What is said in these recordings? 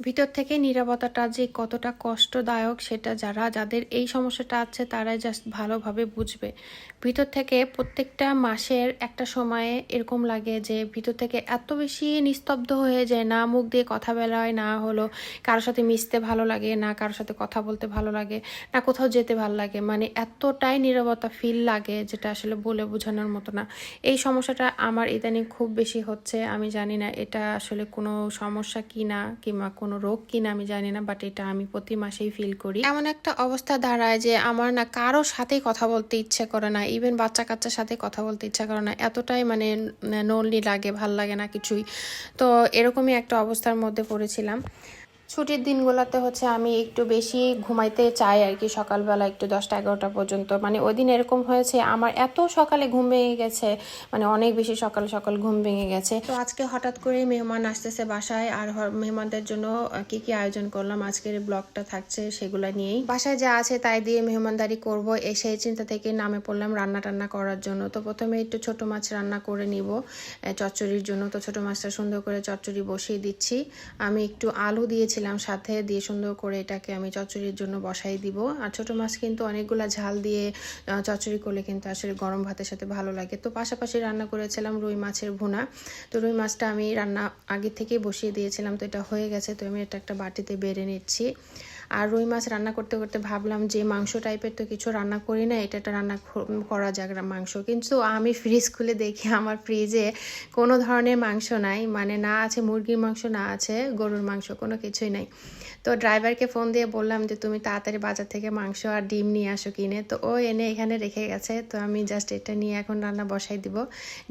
ভিতর থেকে নীরবতাটা যে কতটা কষ্টদায়ক সেটা যারা, যাদের এই সমস্যাটা আছে তারাই জাস্ট ভালোভাবে বুঝবে। ভিতর থেকে প্রত্যেকটা মাসের একটা সময়ে এরকম লাগে যে ভিতর থেকে এত বেশি নিস্তব্ধ হয়ে যায়, না মুখ দিয়ে কথা বেরোয়, না হলো কারোর সাথে মিশতে ভালো লাগে, না কারোর সাথে কথা বলতে ভালো লাগে, না কোথাও যেতে ভালো লাগে। মানে এতটাই নীরবতা ফিল লাগে যেটা আসলে বলে বোঝানোর মতো না। এই সমস্যাটা আমার ইদানিং খুব বেশি হচ্ছে, আমি জানি না এটা আসলে কোনো সমস্যা কি না কিংবা কোনো রোগ কিনা আমি জানি না বাট এটা আমি প্রতি মাসেই ফিল করি। এমন একটা অবস্থা দাঁড়ায় যে আমার না কারও সাথেই কথা বলতে ইচ্ছে করে না ইভেন বাচ্চা কাচ্চার সাথে কথা বলতে ইচ্ছে করে না। এতটাই মানে নলনি লাগে, ভালো লাগে না কিছুই। তো এরকমই একটা অবস্থার মধ্যে পড়েছিলাম। ছুটির দিনগুলোতে হচ্ছে আমি একটু বেশি ঘুমাইতে চাই আর কি, সকালবেলা একটু দশটা এগারোটা পর্যন্ত। মানে ওই দিন এরকম হয়েছে, আমার এত সকালে ঘুম ভেঙে গেছে মানে অনেক বেশি সকাল সকাল ঘুম ভেঙে গেছে। তো আজকে হঠাৎ করে মেহমান আসতেছে বাসায়, আর মেহমানদের জন্য কি কি আয়োজন করলাম, আজকের ব্লগটা থাকছে সেগুলো নিয়েই। বাসায় যা আছে তাই দিয়ে মেহমানদারি করব এই সেই চিন্তা থেকে নামে পড়লাম রান্না টান্না করার জন্য। তো প্রথমে একটু ছোট মাছ রান্না করে নিব চচ্চড়ির জন্য। তো ছোট মাছটা সুন্দর করে চচ্চড়ি বসিয়ে দিচ্ছি। আমি একটু আলু দিয়েছিলাম সাথে দিয়ে সুন্দর করে এটাকে আমি চচ্চড়ির জন্য বসাই দিব। আর ছোটো মাছ কিন্তু অনেকগুলো ঝাল দিয়ে চচ্চড়ি করলে কিন্তু আসলে গরম ভাতের সাথে ভালো লাগে। তো পাশাপাশি রান্না করেছিলাম রুই মাছের ভুনা। তো রুই মাছটা আমি রান্না আগে থেকে বসিয়ে দিয়েছিলাম, তো এটা হয়ে গেছে। তো আমি এটা একটা বাটিতে বেড়ে নিচ্ছি। আর রুই মাছ রান্না করতে করতে ভাবলাম যে মাংস টাইপের তো কিছু রান্না করি না, এটা একটা রান্না করা যাক মাংস। কিন্তু আমি ফ্রিজ খুলে দেখি আমার ফ্রিজে কোনো ধরনের মাংস নাই মানে না আছে মুরগির মাংস, না আছে গরুর মাংস, কোনো কিছুই নাই। তো ড্রাইভারকে ফোন দিয়ে বললাম যে, তুমি তাড়াতাড়ি বাজার থেকে মাংস আর ডিম নিয়ে আসো কিনে। তো ও এনে এখানে রেখে গেছে, তো আমি জাস্ট এটা নিয়ে এখন রান্না বসাই দিব।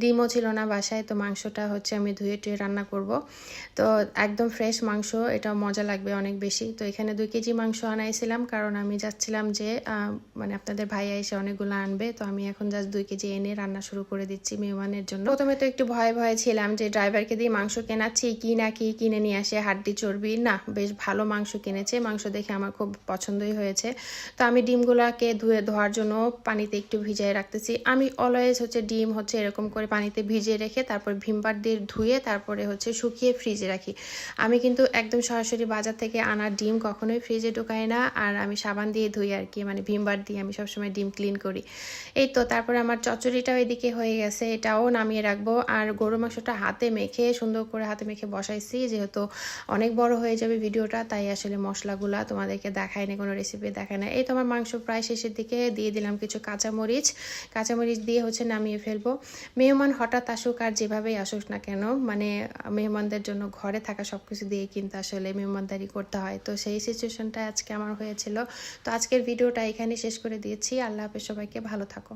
ডিমও ছিল না বাসায়, তো মাংসটা হচ্ছে আমি ধুয়ে টুয়ে রান্না করব। তো একদম ফ্রেশ মাংস এটা মজা লাগবে অনেক বেশি। তো এখানে দুই কেজি মাংস আনাইছিলাম। কারণ আমি যাচ্ছিলাম যে মানে আপনাদের ভাইয়া এসে অনেকগুলো আনবে। তো আমি এখন জাস্ট দুই কেজি এনে রান্না শুরু করে দিচ্ছি মেহমানের জন্য। প্রথমে তো একটু ভয়ে ভয়ে ছিলাম যে ড্রাইভারকে দিয়ে মাংস কেনাচ্ছি, কি না কি কিনে নিয়ে আসে, হাড্ডি, চর্বি। না, বেশ ভালো মাংস কিনেছে। মাংস দেখে আমার খুব পছন্দই হয়েছে। তো আমি ডিমগুলোকে ধুয়ে, ধোয়ার জন্য পানিতে একটু ভিজিয়ে রাখতেছি। আমি অলওয়েজ হচ্ছে ডিম হচ্ছে এরকম করে পানিতে ভিজিয়ে রেখে, তারপর ভিমবার দিয়ে ধুয়ে, তারপরে হচ্ছে শুকিয়ে ফ্রিজে রাখি। আমি কিন্তু একদম সরাসরি বাজার থেকে আনা ডিম কখনোই ফ্রিজে ঢোকাই না, আর আমি সাবান দিয়ে ধুই আর কি মানে ভিমবার দিয়ে আমি সবসময় ডিম ক্লিন করি। এই তো, তারপরে আমার চচ্চড়িটাও এদিকে হয়ে গেছে, এটাও নামিয়ে রাখব। আর গরু মাংসটা হাতে মেখে, সুন্দর করে হাতে মেখে বসাইছি, যেহেতু অনেক বড় হয়ে যাবে ভিডিওটা, তাই আসলে মশলাগুলা তোমাদেরকে দেখায় না কোনো রেসিপি দেখায় না এই তো, আমার মাংস প্রায় শেষের দিকে দিয়ে দিলাম কিছু কাঁচামরিচ। কাঁচামরিচ দিয়ে হচ্ছে নামিয়ে ফেলব। মেহমান হঠাৎ আসুক আর যেভাবেই আসুক না কেন মানে মেহমানদের জন্য ঘরে থাকা সব কিছু দিয়ে কিন্তু আসলে মেহমানদারি করতে হয়। তো সেই সিচুয়েশনটা আজকে আমার হয়েছিল। তো আজকের ভিডিওটা এখানে শেষ করে দিয়েছি। আল্লাহ হাফেজ সবাইকে ভালো থাকো।